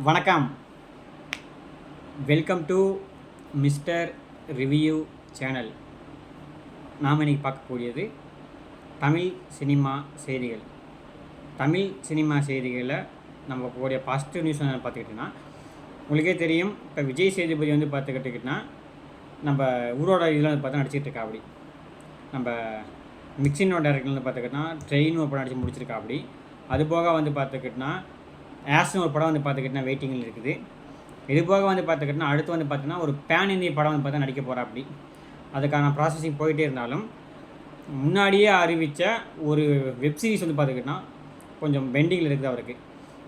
வணக்கம். Welcome to mister review channel நாம் இன்னைக்கு பார்க்கக்கூடியது தமிழ் சினிமா செய்திகள். தமிழ் சினிமா செய்திகளில் நம்ம கூடிய பாசிட்டிவ் நியூஸ் வந்து பார்த்துக்கிட்டிங்கன்னா உங்களுக்கே தெரியும் இப்போ விஜய் சேதுபதி வந்து பார்த்துக்கிட்டிங்கன்னா நம்ம ஊரோட இதில் வந்து பார்த்தா நடிச்சிட்டு இருக்கா அப்படி நம்ம மிக்சினோட டேரக்டர் வந்து பார்த்துக்கிட்டோன்னா ட்ரெயின் ஓப்பன் நடிச்சு முடிச்சிருக்கா அப்படி அது போக வந்து பார்த்துக்கிட்டோன்னா ஆஸ்னு ஒரு படம் வந்து பார்த்துக்கிட்டோன்னா வெயிட்டிங்கில் இருக்குது. இது போக வந்து பார்த்துக்கிட்டோன்னா அடுத்து வந்து பார்த்தீங்கன்னா ஒரு பேன் இந்திய படம் வந்து பார்த்தா நடிக்க போகிறா அப்படி. அதுக்கான ப்ராசஸிங் போயிட்டே இருந்தாலும் முன்னாடியே அறிவித்த ஒரு வெப் சீரிஸ் வந்து பார்த்துக்கிட்டோன்னா கொஞ்சம் பெண்டிங்கில் இருக்குது அவருக்கு.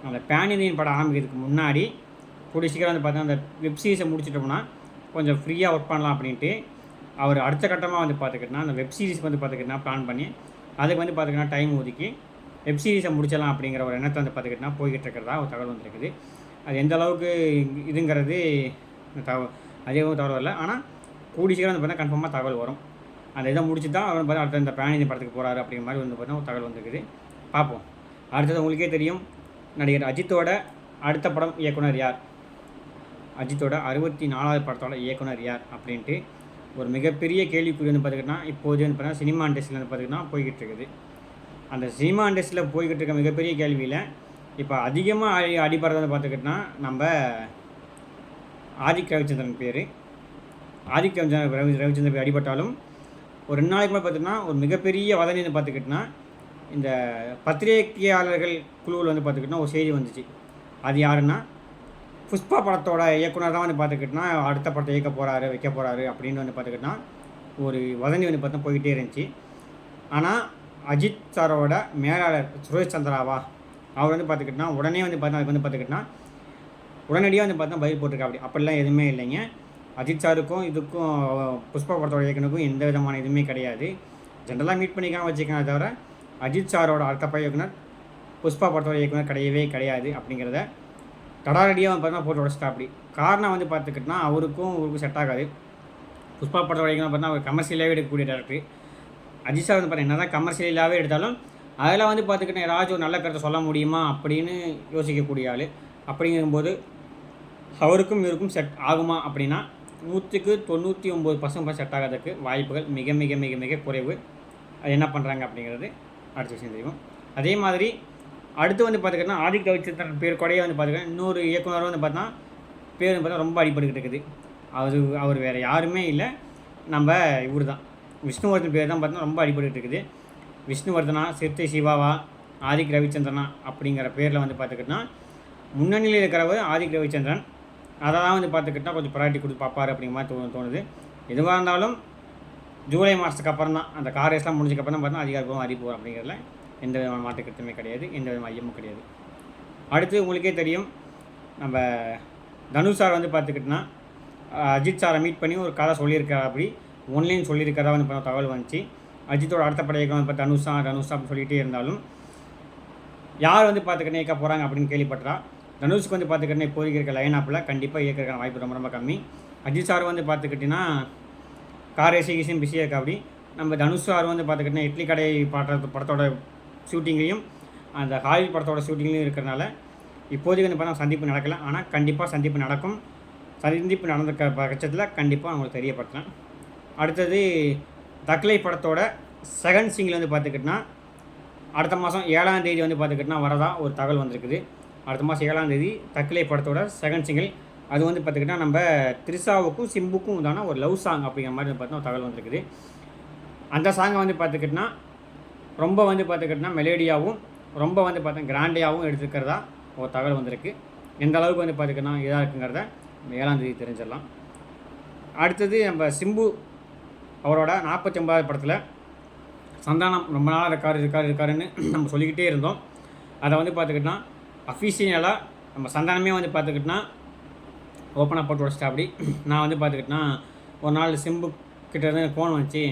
அந்த பேன் இந்தியன் படம் ஆரம்பிக்கிறதுக்கு முன்னாடி கூடிய சீக்கிரம் வந்து பார்த்தீங்கன்னா அந்த வெப் சீரிஸை முடிச்சிட்டோம்னா கொஞ்சம் ஃப்ரீயாக ஒர்க் பண்ணலாம் அப்படின்ட்டு அவர் அடுத்த கட்டமாக வந்து பார்த்துக்கிட்டோன்னா அந்த வெப் சீரிஸ் வந்து பார்த்துக்கிட்டோன்னா பிளான் பண்ணி அதுக்கு வந்து பார்த்துக்கிட்டோன்னா டைம் ஒதுக்கி வெப் சீரிஸை முடிச்சிடலாம் அப்படிங்கிற ஒரு எண்ணத்தை வந்து பார்த்துக்கிட்டோன்னா போய்கிட்டு இருக்கிறதா ஒரு தகவல் வந்துருக்குது. அது எந்த அளவுக்கு இதுங்கிறது தகவல் அதிகமாக தகவல் வரல. ஆனால் கூடி சீக்கிரம் வந்து பார்த்தா கன்ஃபார்மாக தகவல் வரும். அந்த இதை முடிச்சு தான் அவர் பார்த்தா அடுத்த இந்த பேனிதி படத்துக்கு போகிறாரு அப்படிங்கிற மாதிரி வந்து பார்த்தீங்கன்னா ஒரு தகவல் வந்துருக்குது. பார்ப்போம். அடுத்தது உங்களுக்கே தெரியும் நடிகர் அஜித்தோட அடுத்த படம் இயக்குனர் யார்? அஜித்தோட அறுபத்தி நாலாவது படத்தோட இயக்குனர் யார்? அப்படின்ட்டு ஒரு மிகப்பெரிய கேள்விக்குறி வந்து பார்த்துக்கிட்டா இப்போது வந்து பார்த்தீங்கன்னா சினிமா இண்டஸ்ட்ரியில் வந்து பார்த்திங்கன்னா போய்கிட்டு இருக்குது. அந்த சினிமா இண்டஸ்ட்ரியில் போய்கிட்டு இருக்க மிகப்பெரிய கேள்வியில் இப்போ அதிகமாக அடி அடிபடுறதை வந்து பார்த்துக்கிட்டோன்னா நம்ம ஆதிக் ரவிச்சந்திரன் பேர். ஆதிக் ரவிச்சந்திரன் ரவி ரவிச்சந்திரன் பேர் அடிபட்டாலும் ஒரு ரெண்டு நாளைக்கு மேலே பார்த்தீங்கன்னா ஒரு மிகப்பெரிய வதனின்னு பார்த்துக்கிட்டோன்னா இந்த பத்திரிகையாளர்கள் குழுவில் வந்து பார்த்துக்கிட்டோன்னா ஒரு செய்தி வந்துச்சு. அது யாருன்னா புஷ்பா படத்தோட இயக்குனர் தான் வந்து பார்த்துக்கிட்டோன்னா அடுத்த படத்தை இயக்க போகிறாரு வைக்க போகிறாரு அப்படின்னு வந்து பார்த்துக்கிட்டோன்னா ஒரு வதனி வந்து பார்த்தா போய்கிட்டே இருந்துச்சு. ஆனால் அஜித் சாரோட மேலாளர் சுரேஷ் சந்திராவா? அவர் வந்து பார்த்துக்கிட்டோன்னா உடனே வந்து பார்த்தா அதுக்கு வந்து பார்த்துக்கிட்டோன்னா உடனடியாக வந்து பார்த்தா பதில் போட்டிருக்கா அப்படி. அப்படிலாம் எதுவுமே இல்லைங்க. அஜித் சாருக்கும் இதுக்கும் புஷ்பா படத்தோட இயக்குனருக்கும் எந்த விதமான இதுவுமே கிடையாது. ஜென்ரலாக மீட் பண்ணிக்காமல் வச்சுக்கலாம் தவிர அஜித் சாரோட அடுத்த இயக்குனர் புஷ்பா படத்தோட இயக்குனர் கிடையவே கிடையாது அப்படிங்கிறத தடாரடியாக வந்து பார்த்தீங்கன்னா போட்டு உடச்சிட்டா அப்படி. காரணம் வந்து பார்த்துக்கிட்டோன்னா அவருக்கும் அவருக்கும் செட் ஆகாது. புஷ்பா படத்தோட இயக்குனர் பார்த்தா அவர் கமர்ஷியலாகவே எடுக்கக்கூடிய டேரக்டர் அஜிஷா வந்து பார்த்தீங்கன்னா என்ன தான் கமர்ஷியலாகவே எடுத்தாலும் அதில் வந்து பார்த்துக்கிட்டேன் ஏதாச்சும் ஒரு நல்ல கருத்தை சொல்ல முடியுமா அப்படின்னு யோசிக்கக்கூடிய ஆள். அப்படிங்கும்போது அவருக்கும் இவருக்கும் செட் ஆகுமா அப்படின்னா நூற்றுக்கு தொண்ணூற்றி ஒம்பது பர்சன்ட் செட் ஆகிறதுக்கு வாய்ப்புகள் மிக மிக மிக மிக குறைவு. அது என்ன பண்ணுறாங்க அப்படிங்கிறது அடுத்த விஷயம் தெரியும். அதே மாதிரி அடுத்து வந்து பார்த்துக்கிட்டா ஆதிக் ரவிச்சந்திரன் பேர் கொடையே வந்து பார்த்துக்கிட்டா இன்னொரு இயக்குனர் வந்து பார்த்தா பேர் வந்து பார்த்தா ரொம்ப அடிபட்டுக்கிட்டு இருக்குது. அவர் அவர் வேறு யாருமே இல்லை. நம்ம இவர் தான் விஷ்ணுவர்தன் பேர் தான் பார்த்தா ரொம்ப அடிபட்டு இருக்குது விஷ்ணுவர்தனா சிறுத்தை சிவாவா ஆதிக் ரவிச்சந்திரனா அப்படிங்கிற பேரில் வந்து பார்த்துக்கிட்டோன்னா முன்னணியில் இருக்கிறவர் ஆதிக் ரவிச்சந்திரன். அதை தான் வந்து பார்த்துக்கிட்டா கொஞ்சம் ப்ரையாரிட்டி கொடுத்து பார்ப்பாரு அப்படிங்கிற மாதிரி தோணு தோணுது. எதுவாக இருந்தாலும் ஜூலை மாதத்துக்கு அப்புறம் தான் அந்த கார் ரேஸ்லாம் முடிஞ்சதுக்கப்புறம் தான் பார்த்தா அதிகாரப்பூர்வம் அறிவிப்பு அப்படிங்கிறதுல எந்த விதமான மாற்று கிடையாது எந்த விதமான ஐயமும் கிடையாது. அடுத்து உங்களுக்கே தெரியும் நம்ம தனுஷ் சார் வந்து பார்த்துக்கிட்டோன்னா அஜித் சாரை மீட் பண்ணி ஒரு கதை சொல்லியிருக்காரு அப்படி. ஒன்லைன் சொல்லியிருக்கிறதா வந்து பார்த்தா தகவல் வந்துச்சு. அஜித்தோட அடுத்த படையக்கம் வந்து இப்போ தனுஷா தனுஷா அப்படின்னு சொல்லிகிட்டே இருந்தாலும் யார் வந்து பார்த்துக்கிட்டே இயக்க போகிறாங்க அப்படின்னு கேள்விப்பட்டா தனுஷ்க்கு வந்து பார்த்துக்கிட்டே இப்போதைக்கு இருக்க லைன் அப்பில் கண்டிப்பாக இயக்கிறக்கான வாய்ப்பு ரொம்ப ரொம்ப கம்மி. அஜித் சார் வந்து பார்த்துக்கிட்டிங்கன்னா கார் ரேசிங்கேஷன் பிஸியாக இருக்கா அப்படி. நம்ம தனுஷ் சார் வந்து பார்த்துக்கிட்டிங்கன்னா இட்லி கடை பாடுற படத்தோட ஷூட்டிங்லேயும் அந்த ஹாலிவுட் படத்தோட ஷூட்டிங்லேயும் இருக்கிறனால இப்போதைக்கு வந்து பார்த்தா சந்திப்பு நடக்கலை. ஆனால் கண்டிப்பாக சந்திப்பு நடக்கும். சந்திப்பு நடந்த பட்சத்தில் கண்டிப்பாக அவங்களுக்கு தெரியப்படுத்தலாம். அடுத்தது தக்லை படத்தோட செகண்ட் சிங்கிள் வந்து பார்த்துக்கிட்டிங்கன்னா அடுத்த மாதம் ஏழாம் தேதி வந்து பார்த்துக்கிட்டிங்கன்னா வரதா ஒரு தகவல் வந்திருக்குது. அடுத்த மாதம் ஏழாம் தேதி தக்லை படத்தோட செகண்ட் சிங்கிள் அது வந்து பார்த்துக்கிட்டா நம்ம த்ரிஷாவுக்கும் சிம்புக்கும் உண்டான ஒரு லவ் சாங் அப்படிங்கிற மாதிரி பார்த்தோன்னா ஒரு தகவல் வந்திருக்குது. அந்த சாங்கை வந்து பார்த்துக்கிட்டினா ரொம்ப வந்து பார்த்துக்கிட்டினா மெலேடியாவும் ரொம்ப வந்து பார்த்தா கிராண்டியாகவும் எடுத்துக்கிறதா ஒரு தகவல் வந்திருக்கு. எந்த அளவுக்கு வந்து பார்த்துக்கிட்டா இதாக இருக்குங்கிறத ஏழாம் தேதி தெரிஞ்சிடலாம். அடுத்தது நம்ம சிம்பு அவரோட நாற்பத்தி ஒன்பதாவது படத்தில் சந்தானம் ரொம்ப நாளாக இருக்கார் இருக்கார் இருக்காருன்னு நம்ம சொல்லிக்கிட்டே இருந்தோம். அதை வந்து பார்த்துக்கிட்டோன்னா அஃபீஷியலாக நம்ம சந்தானமே வந்து பார்த்துக்கிட்டோன்னா ஓப்பனாக போட்டு உடச்சிட்டா அப்படி. நான் வந்து பார்த்துக்கிட்டேன்னா ஒரு நாள் சிம்பு கிட்டேருந்து ஃபோன் வந்துச்சு.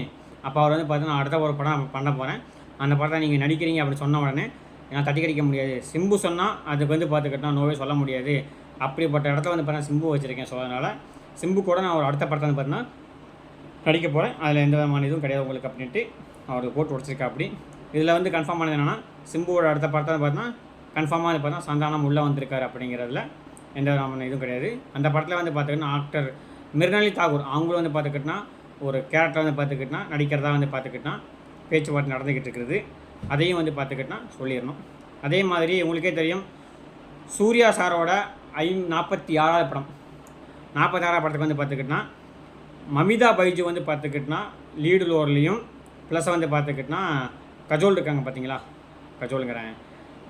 அப்போ அவர் வந்து பார்த்தீங்கன்னா அடுத்த ஒரு படம் பண்ண போகிறேன் அந்த படத்தை நீங்கள் நடிக்கிறீங்க அப்படின்னு சொன்ன உடனே நான் தட்டி கடிக்க முடியாது. சிம்பு சொன்னால் அதுக்கு வந்து பார்த்துக்கிட்டோம் நோவே சொல்ல முடியாது. அப்படிப்பட்ட இடத்துல வந்து பார்த்தீங்கன்னா சிம்பு வச்சுருக்கேன். ஸோ அதனால் சிம்பு கூட நான் ஒரு அடுத்த படத்தை வந்து பார்த்தீங்கன்னா நடிக்க போகிறேன் அதில் எந்த விதமான இதுவும் கிடையாது. உங்களுக்கு அப்படின்ட்டு அவர் போட்டு உடச்சிருக்கா அப்படி. இதில் வந்து கன்ஃபார்ம் ஆனது என்னென்னா சிம்புவோட அடுத்த படத்தை பார்த்தா கன்ஃபார்மாக அது பார்த்தா சந்தானம் உள்ளே வந்திருக்காரு அப்படிங்கிறதுல எந்த விதமான இதுவும் கிடையாது. அந்த படத்தில் வந்து பார்த்துக்கிட்டா ஆக்டர் மிர்னாலி தாகூர் அவங்களும் வந்து பார்த்துக்கிட்டனா ஒரு கேரக்டர் வந்து பார்த்துக்கிட்டனா நடிக்கிறதா வந்து பார்த்துக்கிட்டா பேச்சுவார்த்தை நடந்துக்கிட்டு இருக்குது. அதையும் வந்து பார்த்துக்கிட்டனா சொல்லிடணும். அதே மாதிரி உங்களுக்கே தெரியும் சூர்யா சாரோட ஐ நாற்பத்தி ஆறாவது படம். நாற்பத்தாறாவது படத்துக்கு வந்து பார்த்துக்கிட்டா மமிதா பைஜு வந்து பார்த்துக்கிட்டனா லீடு லோர்லேயும் ப்ளஸ் வந்து பார்த்துக்கிட்டனா கஜோல் இருக்காங்க பார்த்தீங்களா? கஜோலுங்கிறேன்.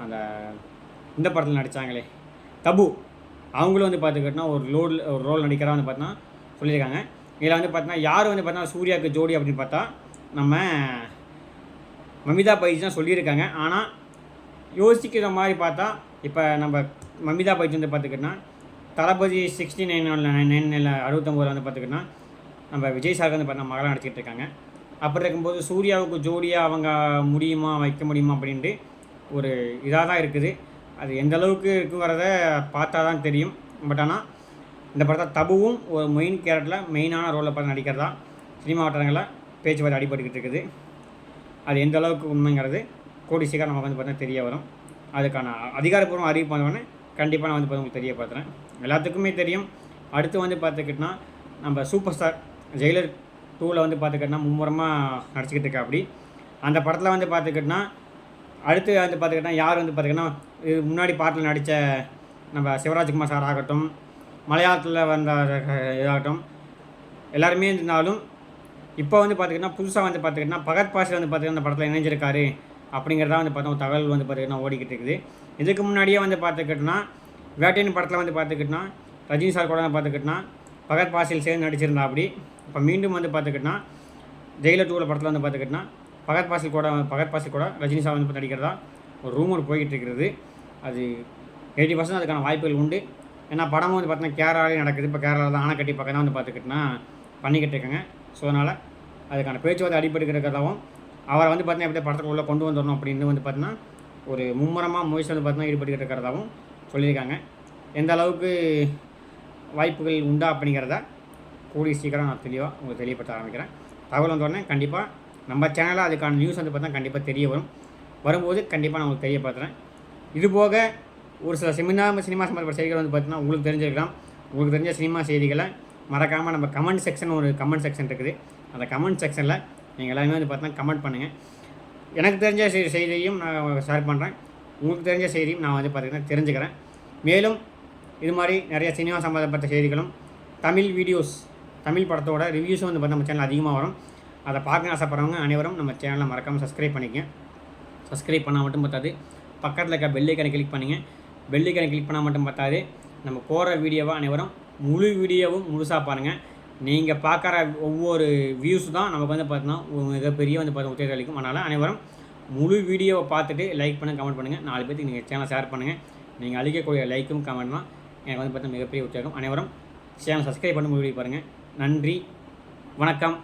அந்த இந்த படத்தில் நடித்தாங்களே தபு அவங்களும் வந்து பார்த்துக்கிட்டனா ஒரு லோடில் ஒரு ரோல் நடிக்கிறா வந்து பார்த்தோன்னா சொல்லியிருக்காங்க. இதில் வந்து பார்த்தீங்கன்னா யார் வந்து பார்த்தோன்னா சூர்யாவுக்கு ஜோடி அப்படின்னு பார்த்தா நம்ம மமிதா பைஜ் தான் சொல்லியிருக்காங்க. ஆனால் யோசிக்கிற மாதிரி பார்த்தா இப்போ நம்ம மமிதா பைஜ் வந்து பார்த்துக்கிட்டோன்னா Thalapathy sixty nine nine nine அறுபத்தொம்போதில் வந்து பார்த்துக்கிட்டோன்னா நம்ம விஜய் சார் வந்து பார்த்தா மகளாக நடிச்சிக்கிட்டு இருக்காங்க. அப்படி இருக்கும்போது சூர்யாவுக்கு ஜோடியாக அவங்க முடியுமா வைக்க முடியுமா அப்படின்ட்டு ஒரு இதாக தான் இருக்குது. அது எந்த அளவுக்கு இருக்குங்கிறத பார்த்தா தான் தெரியும். பட் ஆனால் இந்த படத்தை தபுவும் ஒரு மெயின் கேரக்டரில் மெயினான ரோலில் பார்த்து நடிக்கிறதா சினிமா வட்டாரங்களில் பேச்சுவார்த்தை அடிபட்டுக்கிட்டு இருக்குது. அது எந்த அளவுக்கு உண்மைங்கிறது கோடி சீக்கிரம் நமக்கு வந்து பார்த்தா தெரிய வரும். அதுக்கான அதிகாரப்பூர்வம் அறிவிப்பு வந்தவொடனே கண்டிப்பாக நான் வந்து பார்த்து உங்களுக்கு தெரியப்படுத்துகிறேன் எல்லாத்துக்குமே தெரியும். அடுத்து வந்து பார்த்துக்கிட்டோன்னா நம்ம சூப்பர் ஸ்டார் ஜெயிலர் டூவில் வந்து பார்த்துக்கிட்டோன்னா மும்முரமாக நடிச்சுக்கிட்டு இருக்கா அப்படி. அந்த படத்தில் வந்து பார்த்துக்கிட்டோன்னா அடுத்து வந்து பார்த்துக்கிட்டா யார் வந்து பார்த்திங்கன்னா இது முன்னாடி பாட்டில் நடித்த நம்ம சிவராஜ்குமார் சார் ஆகட்டும் மலையாளத்தில் வந்த இதாகட்டும் எல்லாருமே இருந்தாலும் இப்போ வந்து பார்த்திங்கன்னா புதுசாக வந்து பார்த்திங்கன்னா பகத் பாஷர் வந்து பார்த்திங்கன்னா அந்த படத்தில் இணைஞ்சிருக்காரு அப்படிங்கிறதா வந்து பார்த்தோம் ஒரு தகவல் வந்து பார்த்திங்கன்னா ஓடிக்கிட்டு இருக்குது. இதுக்கு முன்னாடியே வந்து பார்த்துக்கிட்டோன்னா வேட்டையின் படத்தில் வந்து பார்த்துக்கிட்டோன்னா ரஜினி சார் கூட வந்து பார்த்துக்கிட்டோன்னா பகத் பாசில் சேர்ந்து நடிச்சிருந்தா அப்படி. இப்போ மீண்டும் வந்து பார்த்துக்கிட்டோன்னா ஜெயிலர் டூவில் படத்தில் வந்து பார்த்துக்கிட்டோன்னா பகத் பாசில் கூட பகத் பாசில் கூட ரஜினி சார் வந்து நடிக்கிறதா ஒரு ரூமர் போய்கிட்டு இருக்கிறது அது எயிட்டி பர்சன்ட் அதுக்கான வாய்ப்புகள் உண்டு. ஏன்னா படமும் வந்து பார்த்தீங்கன்னா கேரளாலே நடக்குது. இப்போ கேரளாவில் தான் ஆணைக்கட்டி பக்கம் தான் வந்து பார்த்துக்கிட்டோன்னா பண்ணிக்கிட்டு இருக்காங்க ஸோ அதனால் அதுக்கான பேச்சுவார்த்தை அடிப்படைக்கு அவரை வந்து பார்த்தீங்கன்னா எப்படி படத்துக்குள்ளே கொண்டு வந்துடணும் அப்படின்னு வந்து பார்த்தீங்கன்னா ஒரு மும்முரமாக முயற்சி வந்து பார்த்தீங்கன்னா ஈடுபட்டுக்கிட்டு இருக்கிறதாகவும் சொல்லியிருக்காங்க. எந்த அளவுக்கு வாய்ப்புகள் உண்டா அப்படிங்கிறத கூடிய சீக்கிரம் நான் தெளிவாக உங்களுக்கு தெளிவுபடுத்த ஆரம்பிக்கிறேன். தகவல் வந்தோடனே கண்டிப்பாக நம்ம சேனலில் அதுக்கான நியூஸ் வந்து பார்த்தா கண்டிப்பாக தெரிய வரும். வரும்போது கண்டிப்பாக நான் உங்களுக்கு தெரியப்படுத்துகிறேன் இதுபோக ஒரு சில சினிமா சினிமா சம்பந்தப்பட்ட செய்திகள் வந்து பார்த்தீங்கன்னா உங்களுக்கு தெரிஞ்சிருக்கலாம். உங்களுக்கு தெரிஞ்ச சினிமா செய்திகளை மறக்காமல் நம்ம கமெண்ட் செக்ஷன் ஒரு கமெண்ட் செக்ஷன் இருக்குது. அந்த கமெண்ட் செக்ஷனில் நீங்கள் எல்லாருமே வந்து பார்த்தீங்கன்னா கமெண்ட் பண்ணுங்கள் எனக்கு தெரிஞ்ச செய்தியையும் நான் ஷேர் பண்ணுறேன் உங்களுக்கு தெரிஞ்ச செய்தியும் நான் வந்து பார்த்திங்கன்னா தெரிஞ்சுக்கிறேன். மேலும் இது மாதிரி நிறைய சினிமா சம்மந்தப்பட்ட செய்திகளும் தமிழ் வீடியோஸ் தமிழ் படத்தோட ரிவ்யூஸும் வந்து பார்த்தா நம்ம சேனல் அதிகமாக வரும். அதை பார்க்க ஆசைப்படுறவங்க அனைவரும் நம்ம சேனலை மறக்காமல் சப்ஸ்கிரைப் பண்ணிக்கங்க. சப்ஸ்கிரைப் பண்ணால் மட்டும் பார்த்தாது பக்கத்தில் இருக்க பெல்லைக்கனை கிளிக் பண்ணுங்கள் பெல்லைக்கனை கிளிக் பண்ணால் மட்டும் பார்த்தாது நம்ம போகிற வீடியோவாக அனைவரும் முழு வீடியோவும் முழுசாக பாருங்கள் நீங்கள் பார்க்குற ஒவ்வொரு வியூஸ் தான் நமக்கு வந்து பார்த்தீங்கன்னா மிகப்பெரிய வந்து பார்த்து உத்தேசம் அளிக்கும். அதனால் அனைவரும் முழு வீடியோவை பார்த்துட்டு லைக் பண்ணுங்கள் கமெண்ட் பண்ணுங்கள் நாலு பேருக்கு நீங்கள் சேனலை ஷேர் பண்ணுங்கள் நீங்கள் அளிக்கக்கூடிய லைக்கும் கமெண்ட்னால் எனக்கு வந்து பார்த்தா மிகப்பெரிய உற்சாகம். அனைவரும் சேனல் சப்ஸ்கிரைப் பண்ணி முடிவு வீடியோ பாருங்கள் நன்றி. வணக்கம்.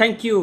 தேங்க்யூ